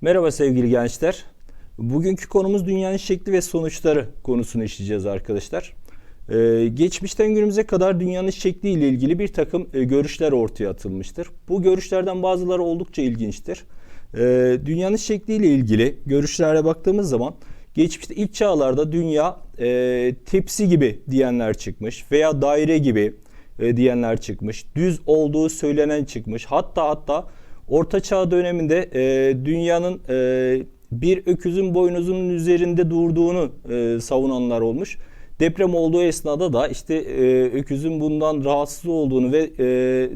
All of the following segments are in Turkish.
Merhaba sevgili gençler. Bugünkü konumuz dünyanın şekli ve sonuçları konusunu işleyeceğiz arkadaşlar. Ee, geçmişten günümüze kadar dünyanın şekli ile ilgili bir takım e, görüşler ortaya atılmıştır. Bu görüşlerden bazıları oldukça ilginçtir. Ee, dünyanın şekli ile ilgili görüşlere baktığımız zaman geçmişte ilk çağlarda dünya e, tepsi gibi diyenler çıkmış veya daire gibi e, diyenler çıkmış. Düz olduğu söylenen çıkmış. Hatta hatta Orta Çağ döneminde e, dünyanın e, bir öküzün boynuzunun üzerinde durduğunu e, savunanlar olmuş. Deprem olduğu esnada da işte e, öküzün bundan rahatsız olduğunu ve e,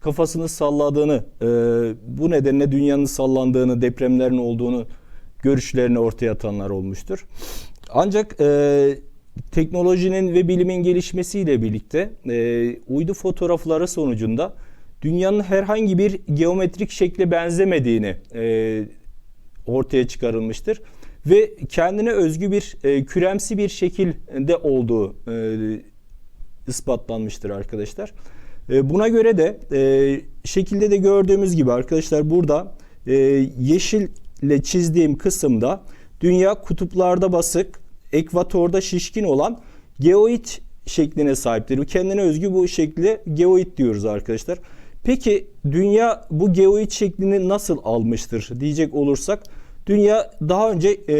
kafasını salladığını, e, bu nedenle dünyanın sallandığını, depremlerin olduğunu görüşlerini ortaya atanlar olmuştur. Ancak e, teknolojinin ve bilimin gelişmesiyle birlikte e, uydu fotoğrafları sonucunda dünyanın herhangi bir geometrik şekle benzemediğini e, ortaya çıkarılmıştır ve kendine özgü bir e, küremsi bir şekilde olduğu e, ispatlanmıştır arkadaşlar. E, buna göre de e, şekilde de gördüğümüz gibi arkadaşlar burada e, yeşille çizdiğim kısımda dünya kutuplarda basık, ekvatorda şişkin olan geoid şekline sahiptir. Kendine özgü bu şekli geoid diyoruz arkadaşlar. Peki dünya bu geoid şeklini nasıl almıştır diyecek olursak dünya daha önce e,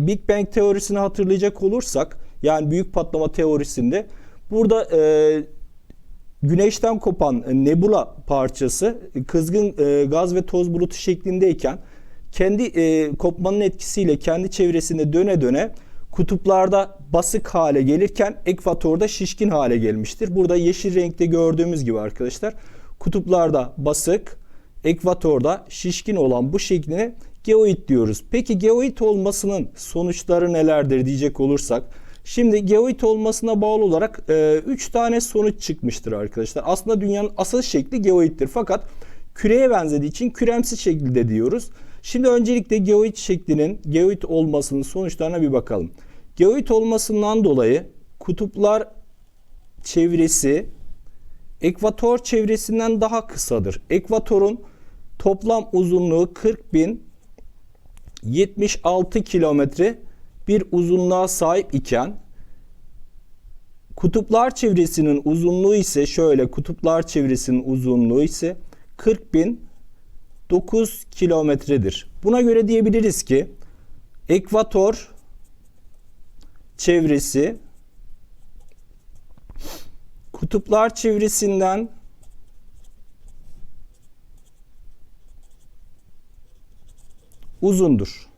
Big Bang teorisini hatırlayacak olursak yani büyük patlama teorisinde burada e, güneşten kopan nebula parçası kızgın e, gaz ve toz bulutu şeklindeyken kendi e, kopmanın etkisiyle kendi çevresinde döne döne kutuplarda basık hale gelirken ekvatorda şişkin hale gelmiştir. Burada yeşil renkte gördüğümüz gibi arkadaşlar kutuplarda basık, ekvatorda şişkin olan bu şekline geoid diyoruz. Peki geoid olmasının sonuçları nelerdir diyecek olursak Şimdi geoid olmasına bağlı olarak 3 e, tane sonuç çıkmıştır arkadaşlar. Aslında dünyanın asıl şekli geoiddir fakat küreye benzediği için küremsi şekilde diyoruz. Şimdi öncelikle geoid şeklinin geoid olmasının sonuçlarına bir bakalım. Geoid olmasından dolayı kutuplar çevresi ekvator çevresinden daha kısadır. Ekvatorun toplam uzunluğu 40 bin 76 kilometre bir uzunluğa sahip iken kutuplar çevresinin uzunluğu ise şöyle kutuplar çevresinin uzunluğu ise 40 bin 9 kilometredir. Buna göre diyebiliriz ki ekvator çevresi kutuplar çevresinden uzundur.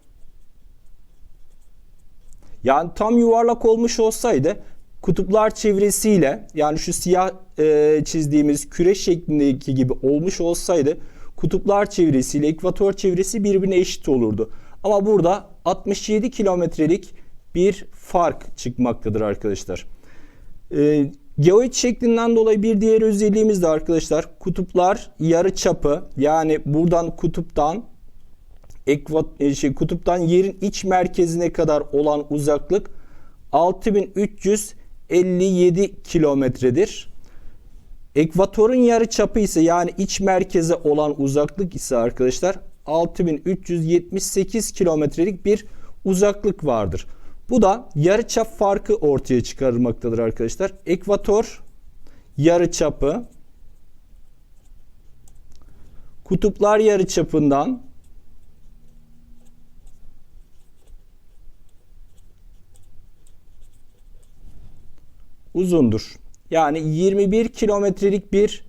Yani tam yuvarlak olmuş olsaydı kutuplar çevresiyle yani şu siyah e, çizdiğimiz küre şeklindeki gibi olmuş olsaydı kutuplar çevresiyle ekvator çevresi birbirine eşit olurdu. Ama burada 67 kilometrelik bir fark çıkmaktadır arkadaşlar. E, geoid şeklinden dolayı bir diğer özelliğimiz de arkadaşlar kutuplar yarı çapı yani buradan kutuptan ekvat e, şey, kutuptan yerin iç merkezine kadar olan uzaklık 6357 kilometredir. Ekvatorun yarı çapı ise yani iç merkeze olan uzaklık ise arkadaşlar 6378 kilometrelik bir uzaklık vardır. Bu da yarı çap farkı ortaya çıkarmaktadır arkadaşlar. Ekvator yarı çapı kutuplar yarı çapından uzundur. Yani 21 kilometrelik bir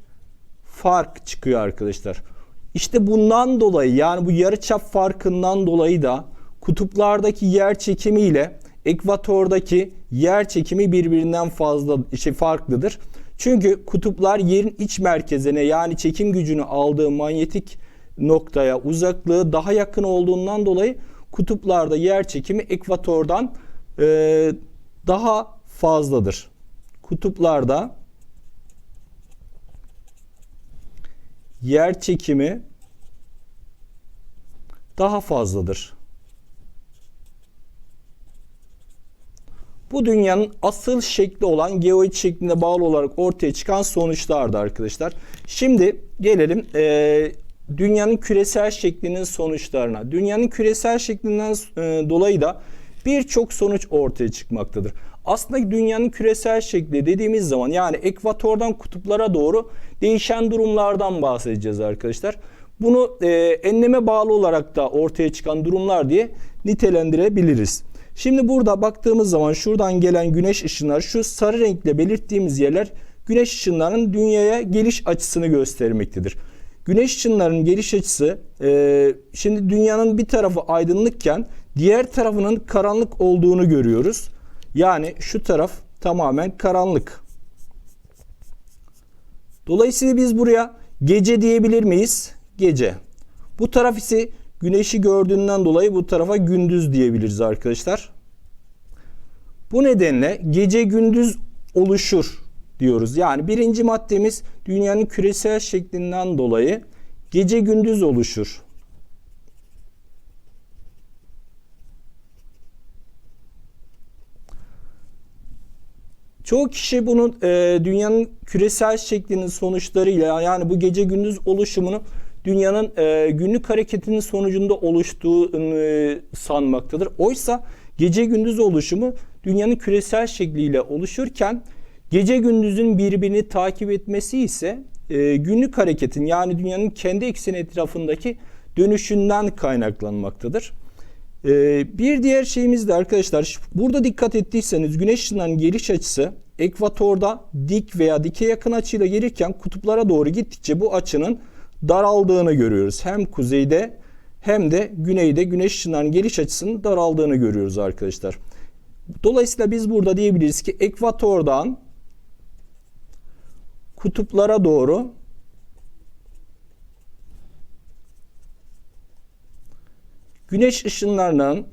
fark çıkıyor arkadaşlar. İşte bundan dolayı yani bu yarıçap farkından dolayı da kutuplardaki yer çekimi ile ekvatordaki yer çekimi birbirinden fazla şey farklıdır. Çünkü kutuplar yerin iç merkezine yani çekim gücünü aldığı manyetik noktaya uzaklığı daha yakın olduğundan dolayı kutuplarda yer çekimi ekvatordan e, daha fazladır kutuplarda yer çekimi daha fazladır. Bu dünyanın asıl şekli olan geoid şeklinde bağlı olarak ortaya çıkan sonuçlardı arkadaşlar. Şimdi gelelim e, dünyanın küresel şeklinin sonuçlarına. Dünyanın küresel şeklinden e, dolayı da birçok sonuç ortaya çıkmaktadır. Aslında dünyanın küresel şekli dediğimiz zaman yani ekvatordan kutuplara doğru değişen durumlardan bahsedeceğiz arkadaşlar. Bunu e, enleme bağlı olarak da ortaya çıkan durumlar diye nitelendirebiliriz. Şimdi burada baktığımız zaman şuradan gelen güneş ışınları şu sarı renkle belirttiğimiz yerler güneş ışınlarının dünyaya geliş açısını göstermektedir. Güneş ışınlarının geliş açısı e, şimdi dünyanın bir tarafı aydınlıkken diğer tarafının karanlık olduğunu görüyoruz. Yani şu taraf tamamen karanlık. Dolayısıyla biz buraya gece diyebilir miyiz? Gece. Bu taraf ise güneşi gördüğünden dolayı bu tarafa gündüz diyebiliriz arkadaşlar. Bu nedenle gece gündüz oluşur diyoruz. Yani birinci maddemiz dünyanın küresel şeklinden dolayı gece gündüz oluşur. Çoğu kişi bunun e, dünyanın küresel şeklinin sonuçlarıyla yani bu gece gündüz oluşumunu dünyanın e, günlük hareketinin sonucunda oluştuğunu e, sanmaktadır. Oysa gece gündüz oluşumu dünyanın küresel şekliyle oluşurken gece gündüzün birbirini takip etmesi ise e, günlük hareketin yani dünyanın kendi ekseni etrafındaki dönüşünden kaynaklanmaktadır. Ee, bir diğer şeyimiz de arkadaşlar burada dikkat ettiyseniz güneş ışınlarının geliş açısı ekvatorda dik veya dike yakın açıyla gelirken kutuplara doğru gittikçe bu açının daraldığını görüyoruz. Hem kuzeyde hem de güneyde güneş ışınlarının geliş açısının daraldığını görüyoruz arkadaşlar. Dolayısıyla biz burada diyebiliriz ki ekvatordan kutuplara doğru güneş ışınlarının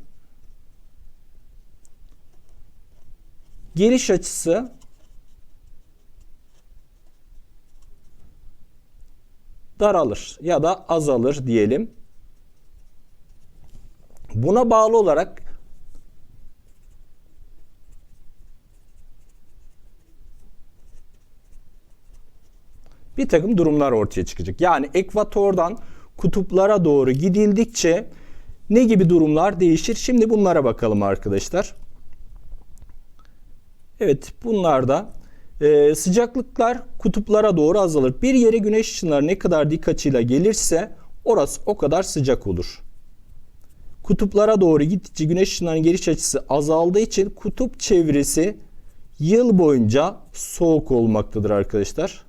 geliş açısı daralır ya da azalır diyelim. Buna bağlı olarak bir takım durumlar ortaya çıkacak. Yani ekvatordan kutuplara doğru gidildikçe ne gibi durumlar değişir? Şimdi bunlara bakalım arkadaşlar. Evet bunlarda e, sıcaklıklar kutuplara doğru azalır. Bir yere güneş ışınları ne kadar dik açıyla gelirse orası o kadar sıcak olur. Kutuplara doğru gittikçe güneş ışınlarının geliş açısı azaldığı için kutup çevresi yıl boyunca soğuk olmaktadır arkadaşlar.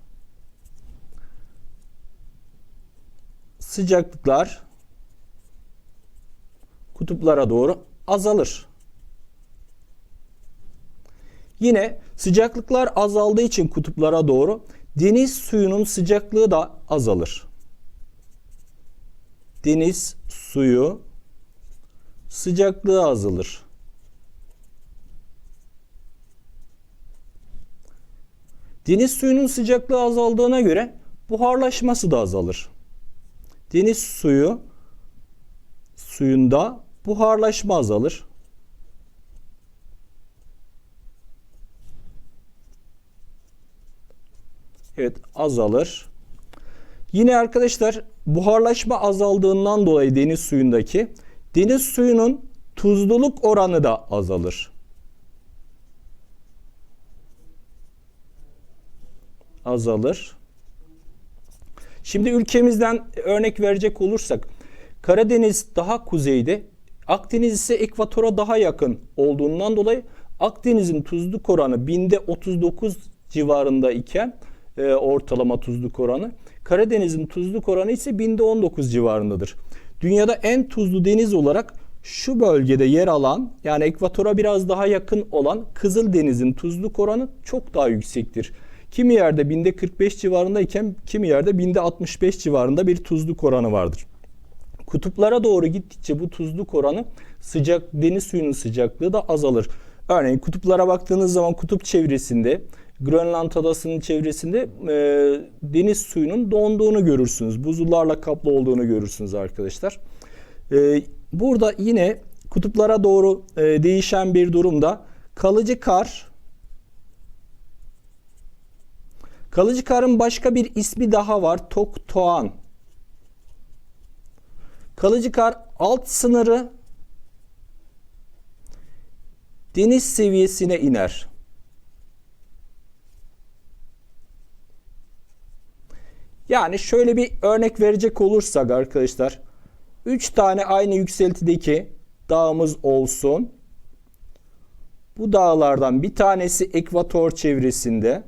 Sıcaklıklar kutuplara doğru azalır. Yine sıcaklıklar azaldığı için kutuplara doğru deniz suyunun sıcaklığı da azalır. Deniz suyu sıcaklığı azalır. Deniz suyunun sıcaklığı azaldığına göre buharlaşması da azalır. Deniz suyu suyunda buharlaşma azalır. Evet azalır. Yine arkadaşlar buharlaşma azaldığından dolayı deniz suyundaki deniz suyunun tuzluluk oranı da azalır. Azalır. Şimdi ülkemizden örnek verecek olursak Karadeniz daha kuzeyde, Akdeniz ise ekvatora daha yakın olduğundan dolayı Akdeniz'in tuzluk oranı binde 39 civarında iken e, ortalama tuzluk oranı. Karadeniz'in tuzluk oranı ise binde 19 civarındadır. Dünyada en tuzlu deniz olarak şu bölgede yer alan yani ekvatora biraz daha yakın olan Kızıldeniz'in tuzluk oranı çok daha yüksektir. Kimi yerde binde 45 civarındayken kimi yerde binde 65 civarında bir tuzluk oranı vardır. Kutuplara doğru gittikçe bu tuzluk oranı sıcak deniz suyunun sıcaklığı da azalır. Örneğin kutuplara baktığınız zaman kutup çevresinde Grönland adasının çevresinde e, deniz suyunun donduğunu görürsünüz. Buzullarla kaplı olduğunu görürsünüz arkadaşlar. E, burada yine kutuplara doğru e, değişen bir durumda kalıcı kar kalıcı karın başka bir ismi daha var. Toktoğan Kalıcı kar alt sınırı deniz seviyesine iner. Yani şöyle bir örnek verecek olursak arkadaşlar 3 tane aynı yükseltideki dağımız olsun. Bu dağlardan bir tanesi ekvator çevresinde.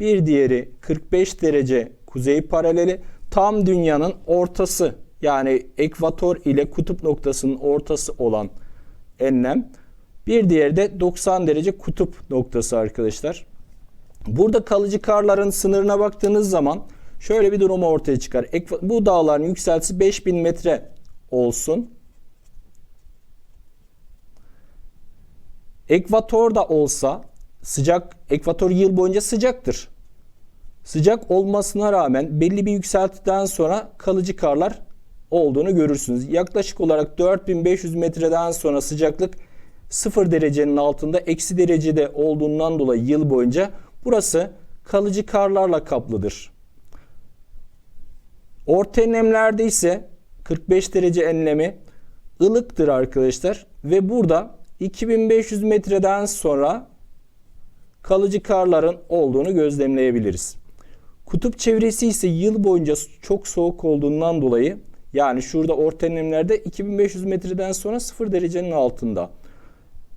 Bir diğeri 45 derece kuzey paraleli. Tam dünyanın ortası yani ekvator ile kutup noktasının ortası olan enlem. Bir diğeri de 90 derece kutup noktası arkadaşlar. Burada kalıcı karların sınırına baktığınız zaman şöyle bir durum ortaya çıkar. Bu dağların yükseltisi 5000 metre olsun. Ekvator da olsa sıcak, ekvator yıl boyunca sıcaktır. Sıcak olmasına rağmen belli bir yükseltiden sonra kalıcı karlar olduğunu görürsünüz. Yaklaşık olarak 4500 metreden sonra sıcaklık 0 derecenin altında eksi derecede olduğundan dolayı yıl boyunca burası kalıcı karlarla kaplıdır. Orta enlemlerde ise 45 derece enlemi ılıktır arkadaşlar ve burada 2500 metreden sonra kalıcı karların olduğunu gözlemleyebiliriz. Kutup çevresi ise yıl boyunca çok soğuk olduğundan dolayı yani şurada orta enlemlerde 2500 metreden sonra 0 derecenin altında.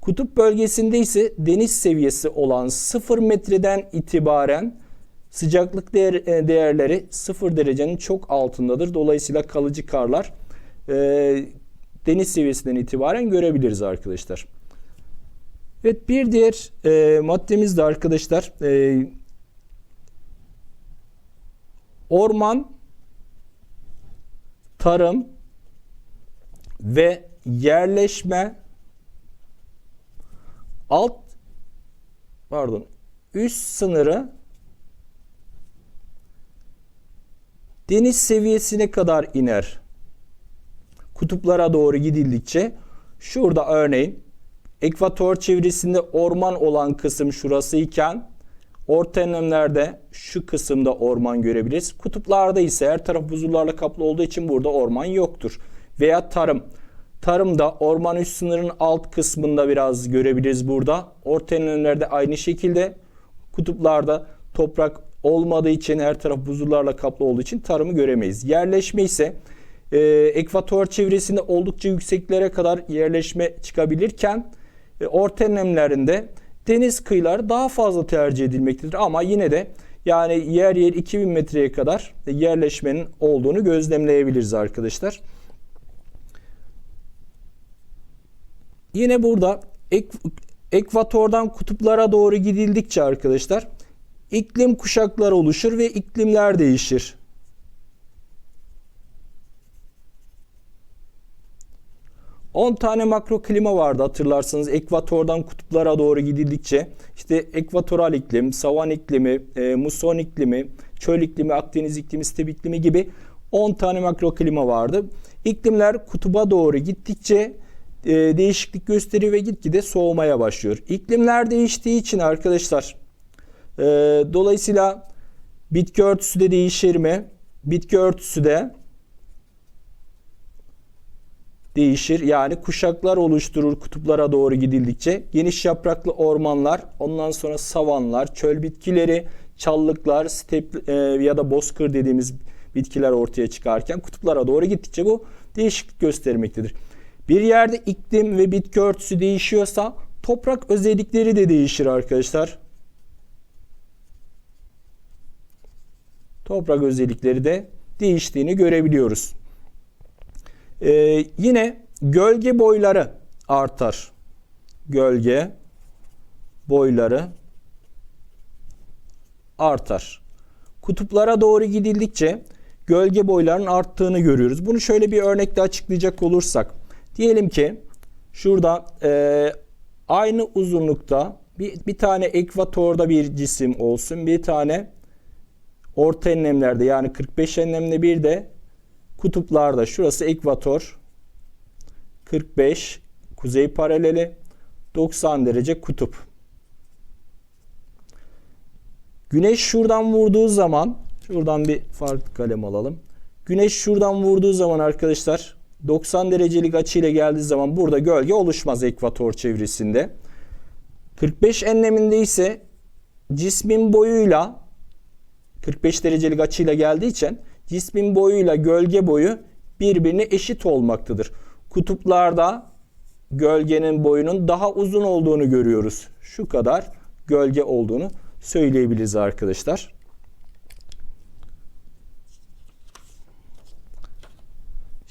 Kutup bölgesinde ise deniz seviyesi olan 0 metreden itibaren sıcaklık değer, e, değerleri 0 derecenin çok altındadır. Dolayısıyla kalıcı karlar e, deniz seviyesinden itibaren görebiliriz arkadaşlar. Evet bir diğer e, maddemiz de arkadaşlar e, orman, tarım ve yerleşme alt pardon üst sınırı deniz seviyesine kadar iner. Kutuplara doğru gidildikçe şurada örneğin ekvator çevresinde orman olan kısım şurası iken orta enlemlerde şu kısımda orman görebiliriz. Kutuplarda ise her taraf buzullarla kaplı olduğu için burada orman yoktur. Veya tarım. Tarımda orman üst sınırın alt kısmında biraz görebiliriz burada. Orta enlemlerde aynı şekilde kutuplarda toprak olmadığı için her taraf buzullarla kaplı olduğu için tarımı göremeyiz. Yerleşme ise e, ekvator çevresinde oldukça yükseklere kadar yerleşme çıkabilirken e, orta enlemlerinde deniz kıyıları daha fazla tercih edilmektedir. Ama yine de yani yer yer 2000 metreye kadar yerleşmenin olduğunu gözlemleyebiliriz arkadaşlar. Yine burada ek, ekvatordan kutuplara doğru gidildikçe arkadaşlar iklim kuşakları oluşur ve iklimler değişir. On tane makro klima vardı hatırlarsanız ekvatordan kutuplara doğru gidildikçe işte ekvatoral iklim, savan iklimi, e, muson iklimi, çöl iklimi, Akdeniz iklimi, step iklimi gibi 10 tane makro klima vardı. İklimler kutuba doğru gittikçe e, değişiklik gösteriyor ve gitgide soğumaya başlıyor. İklimler değiştiği için arkadaşlar e, dolayısıyla bitki örtüsü de değişir mi? Bitki örtüsü de değişir. Yani kuşaklar oluşturur kutuplara doğru gidildikçe. Geniş yapraklı ormanlar, ondan sonra savanlar, çöl bitkileri, çalılıklar, step e, ya da bozkır dediğimiz bitkiler ortaya çıkarken kutuplara doğru gittikçe bu değişiklik göstermektedir. Bir yerde iklim ve bitki örtüsü değişiyorsa toprak özellikleri de değişir arkadaşlar. Toprak özellikleri de değiştiğini görebiliyoruz. Ee, yine gölge boyları artar. Gölge boyları artar. Kutuplara doğru gidildikçe gölge boylarının arttığını görüyoruz. Bunu şöyle bir örnekle açıklayacak olursak. Diyelim ki şurada e, aynı uzunlukta bir, bir tane ekvatorda bir cisim olsun. Bir tane orta enlemlerde yani 45 enlemde bir de kutuplarda şurası ekvator 45 kuzey paraleli 90 derece kutup. Güneş şuradan vurduğu zaman şuradan bir farklı kalem alalım. Güneş şuradan vurduğu zaman arkadaşlar 90 derecelik açıyla geldiği zaman burada gölge oluşmaz ekvator çevresinde. 45 enleminde ise cismin boyuyla 45 derecelik açıyla geldiği için cismin boyuyla gölge boyu birbirine eşit olmaktadır. Kutuplarda gölgenin boyunun daha uzun olduğunu görüyoruz. Şu kadar gölge olduğunu söyleyebiliriz arkadaşlar.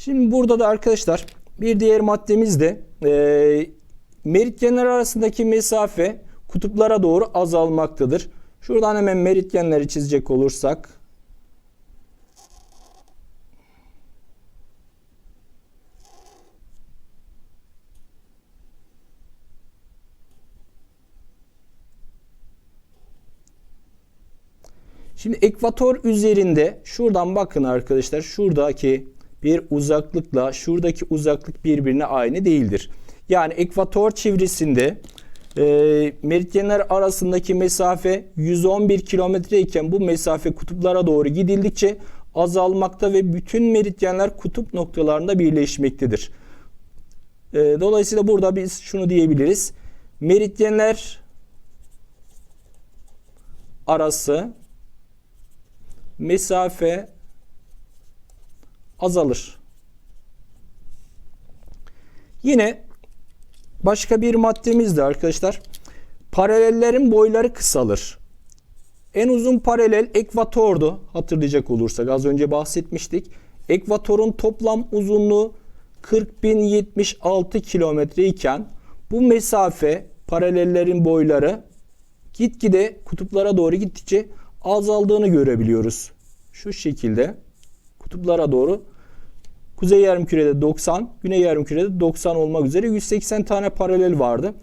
Şimdi burada da arkadaşlar bir diğer maddemiz de e, meridyenler arasındaki mesafe kutuplara doğru azalmaktadır. Şuradan hemen meridyenleri çizecek olursak Şimdi ekvator üzerinde şuradan bakın arkadaşlar şuradaki bir uzaklıkla şuradaki uzaklık birbirine aynı değildir. Yani ekvator çevresinde e, meridyenler arasındaki mesafe 111 kilometre iken bu mesafe kutuplara doğru gidildikçe azalmakta ve bütün meridyenler kutup noktalarında birleşmektedir. E, dolayısıyla burada biz şunu diyebiliriz. Meridyenler arası mesafe azalır. Yine başka bir maddemiz de arkadaşlar. Paralellerin boyları kısalır. En uzun paralel ekvatordu. Hatırlayacak olursak az önce bahsetmiştik. Ekvatorun toplam uzunluğu 40.076 kilometre iken bu mesafe paralellerin boyları gitgide kutuplara doğru gittikçe azaldığını görebiliyoruz. Şu şekilde kutuplara doğru kuzey yarımkürede 90, güney yarımkürede 90 olmak üzere 180 tane paralel vardı.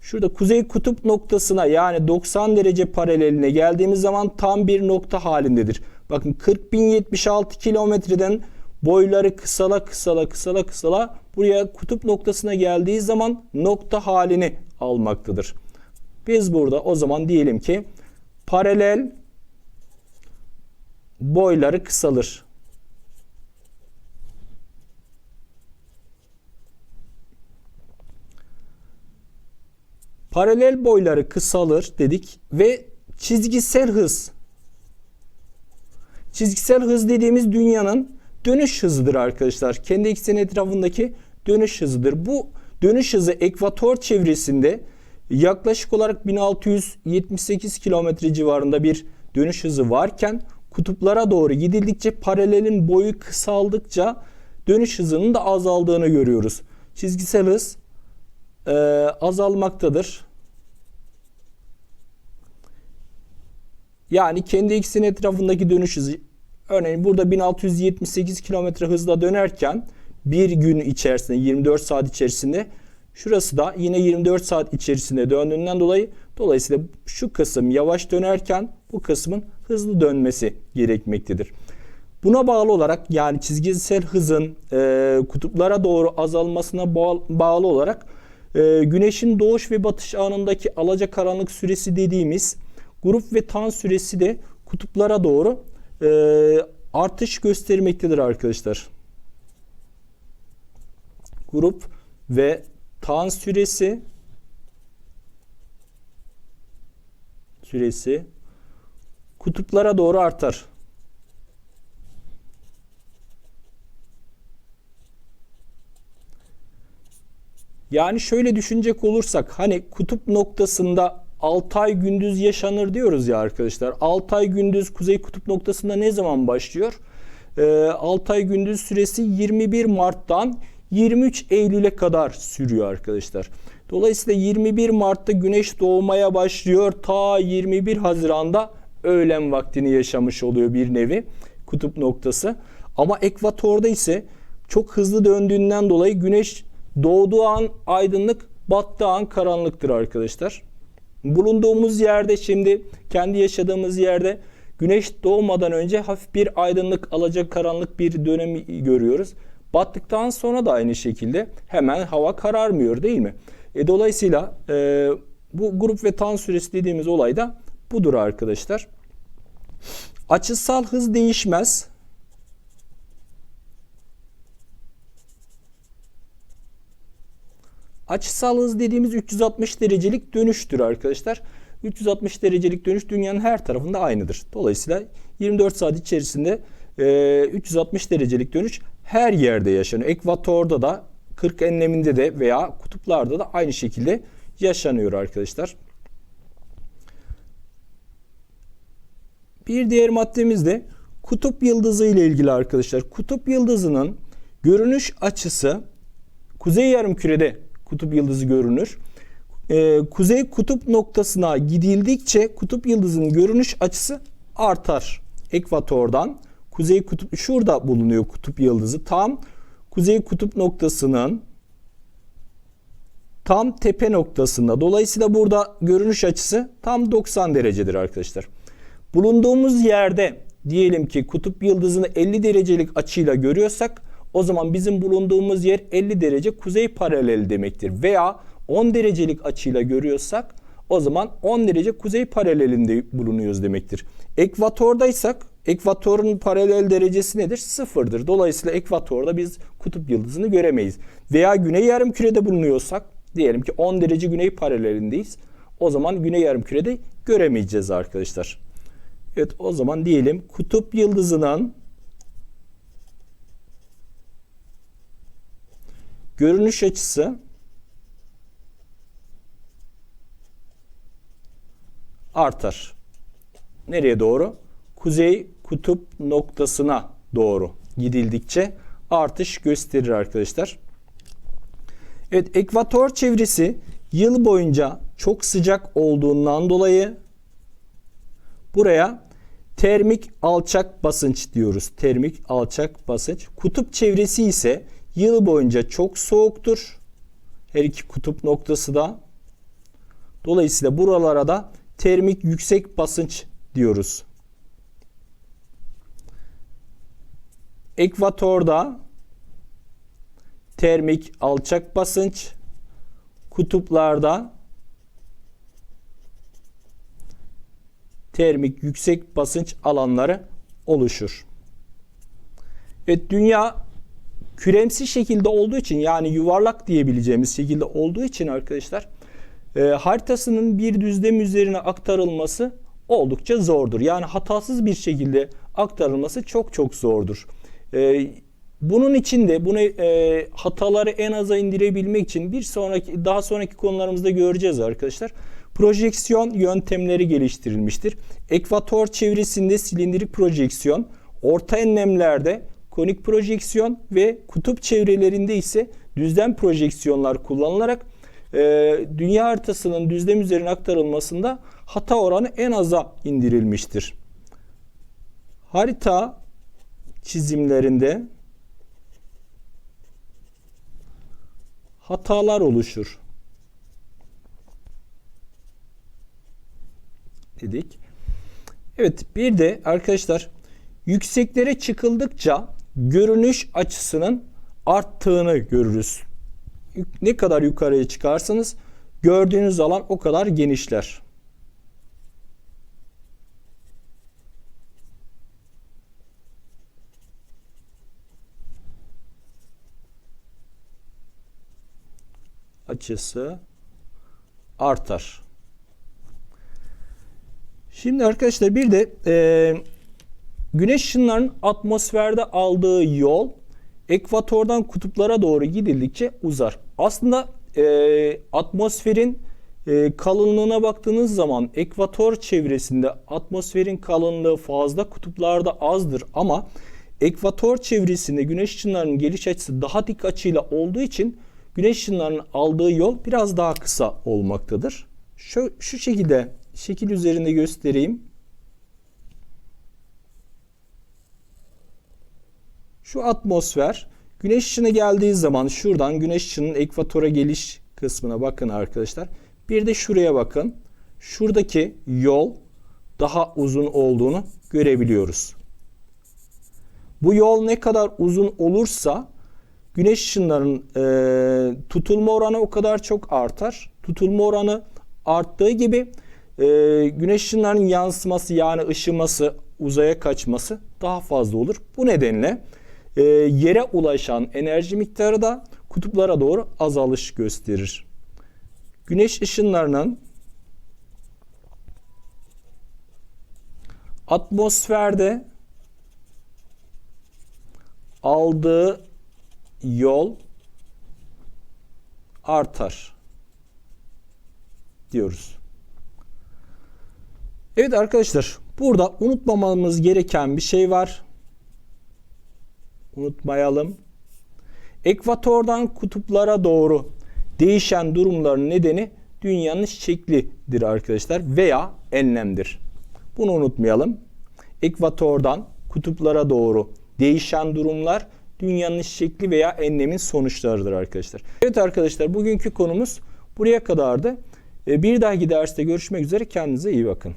Şurada kuzey kutup noktasına yani 90 derece paraleline geldiğimiz zaman tam bir nokta halindedir. Bakın 40.076 kilometreden boyları kısala kısala kısala kısala buraya kutup noktasına geldiği zaman nokta halini almaktadır. Biz burada o zaman diyelim ki paralel boyları kısalır. Paralel boyları kısalır dedik ve çizgisel hız. Çizgisel hız dediğimiz dünyanın dönüş hızıdır arkadaşlar. Kendi ekseni etrafındaki dönüş hızıdır. Bu dönüş hızı ekvator çevresinde yaklaşık olarak 1678 kilometre civarında bir dönüş hızı varken kutuplara doğru gidildikçe paralelin boyu kısaldıkça dönüş hızının da azaldığını görüyoruz. Çizgisel hız e, azalmaktadır. Yani kendi ekseni etrafındaki dönüş hızı örneğin burada 1678 kilometre hızla dönerken bir gün içerisinde 24 saat içerisinde şurası da yine 24 saat içerisinde döndüğünden dolayı dolayısıyla şu kısım yavaş dönerken bu kısmın hızlı dönmesi gerekmektedir. Buna bağlı olarak yani çizgisel hızın e, kutuplara doğru azalmasına bağlı olarak e, güneşin doğuş ve batış anındaki alacakaranlık süresi dediğimiz grup ve tan süresi de kutuplara doğru e, artış göstermektedir arkadaşlar. Grup ve tan süresi süresi kutuplara doğru artar. Yani şöyle düşünecek olursak hani kutup noktasında 6 ay gündüz yaşanır diyoruz ya arkadaşlar. 6 ay gündüz kuzey kutup noktasında ne zaman başlıyor? Ee, 6 ay gündüz süresi 21 Mart'tan 23 Eylül'e kadar sürüyor arkadaşlar. Dolayısıyla 21 Mart'ta güneş doğmaya başlıyor. Ta 21 Haziran'da öğlen vaktini yaşamış oluyor bir nevi kutup noktası. Ama ekvatorda ise çok hızlı döndüğünden dolayı güneş doğduğu an aydınlık, battığı an karanlıktır arkadaşlar. Bulunduğumuz yerde şimdi kendi yaşadığımız yerde güneş doğmadan önce hafif bir aydınlık, alacak karanlık bir dönemi görüyoruz. Battıktan sonra da aynı şekilde hemen hava kararmıyor değil mi? E, dolayısıyla e, bu grup ve tan süresi dediğimiz olay da budur arkadaşlar. Açısal hız değişmez. Açısal hız dediğimiz 360 derecelik dönüştür arkadaşlar. 360 derecelik dönüş dünyanın her tarafında aynıdır. Dolayısıyla 24 saat içerisinde e, 360 derecelik dönüş her yerde yaşanıyor. Ekvatorda da 40 enleminde de veya kutuplarda da aynı şekilde yaşanıyor arkadaşlar. Bir diğer maddemiz de kutup yıldızı ile ilgili arkadaşlar. Kutup yıldızının görünüş açısı kuzey yarımkürede kutup yıldızı görünür. Ee, kuzey kutup noktasına gidildikçe kutup yıldızının görünüş açısı artar. Ekvatordan kuzey kutup şurada bulunuyor kutup yıldızı. Tam kuzey kutup noktasının tam tepe noktasında. Dolayısıyla burada görünüş açısı tam 90 derecedir arkadaşlar. Bulunduğumuz yerde diyelim ki kutup yıldızını 50 derecelik açıyla görüyorsak o zaman bizim bulunduğumuz yer 50 derece kuzey paralel demektir. Veya 10 derecelik açıyla görüyorsak o zaman 10 derece kuzey paralelinde bulunuyoruz demektir. Ekvatordaysak ekvatorun paralel derecesi nedir? Sıfırdır. Dolayısıyla ekvatorda biz kutup yıldızını göremeyiz. Veya güney yarımkürede bulunuyorsak diyelim ki 10 derece güney paralelindeyiz. O zaman güney yarımkürede göremeyeceğiz arkadaşlar. Evet o zaman diyelim kutup yıldızının görünüş açısı artar. Nereye doğru? Kuzey kutup noktasına doğru gidildikçe artış gösterir arkadaşlar. Evet ekvator çevresi yıl boyunca çok sıcak olduğundan dolayı buraya termik alçak basınç diyoruz. Termik alçak basınç. Kutup çevresi ise yıl boyunca çok soğuktur. Her iki kutup noktası da. Dolayısıyla buralara da termik yüksek basınç diyoruz. Ekvatorda termik alçak basınç, kutuplarda termik yüksek basınç alanları oluşur. Evet dünya küremsi şekilde olduğu için yani yuvarlak diyebileceğimiz şekilde olduğu için arkadaşlar e, haritasının bir düzlem üzerine aktarılması oldukça zordur. Yani hatasız bir şekilde aktarılması çok çok zordur. E, bunun için de bunu e, hataları en aza indirebilmek için bir sonraki daha sonraki konularımızda göreceğiz arkadaşlar. Projeksiyon yöntemleri geliştirilmiştir. Ekvator çevresinde silindirik projeksiyon, orta enlemlerde konik projeksiyon ve kutup çevrelerinde ise düzlem projeksiyonlar kullanılarak e, dünya haritasının düzlem üzerine aktarılmasında hata oranı en aza indirilmiştir. Harita çizimlerinde hatalar oluşur. dedik. Evet bir de arkadaşlar yükseklere çıkıldıkça görünüş açısının arttığını görürüz. Ne kadar yukarıya çıkarsanız gördüğünüz alan o kadar genişler. açısı artar. Şimdi arkadaşlar bir de e, güneş ışınlarının atmosferde aldığı yol ekvatordan kutuplara doğru gidildikçe uzar. Aslında e, atmosferin e, kalınlığına baktığınız zaman ekvator çevresinde atmosferin kalınlığı fazla kutuplarda azdır ama ekvator çevresinde güneş ışınlarının geliş açısı daha dik açıyla olduğu için güneş ışınlarının aldığı yol biraz daha kısa olmaktadır. Şu, şu şekilde şekil üzerinde göstereyim. Şu atmosfer güneş ışını geldiği zaman şuradan güneş ışının ekvatora geliş kısmına bakın arkadaşlar. Bir de şuraya bakın. Şuradaki yol daha uzun olduğunu görebiliyoruz. Bu yol ne kadar uzun olursa güneş ışınlarının e, tutulma oranı o kadar çok artar. Tutulma oranı arttığı gibi e, güneş ışınlarının yansıması yani ışıması uzaya kaçması daha fazla olur. Bu nedenle e, yere ulaşan enerji miktarı da kutuplara doğru azalış gösterir. Güneş ışınlarının atmosferde aldığı yol artar diyoruz. Evet arkadaşlar burada unutmamamız gereken bir şey var. Unutmayalım. Ekvatordan kutuplara doğru değişen durumların nedeni dünyanın şeklidir arkadaşlar veya enlemdir. Bunu unutmayalım. Ekvatordan kutuplara doğru değişen durumlar dünyanın şekli veya enlemin sonuçlarıdır arkadaşlar. Evet arkadaşlar bugünkü konumuz buraya kadardı. Ee, Bir dahaki derste görüşmek üzere. Kendinize iyi bakın.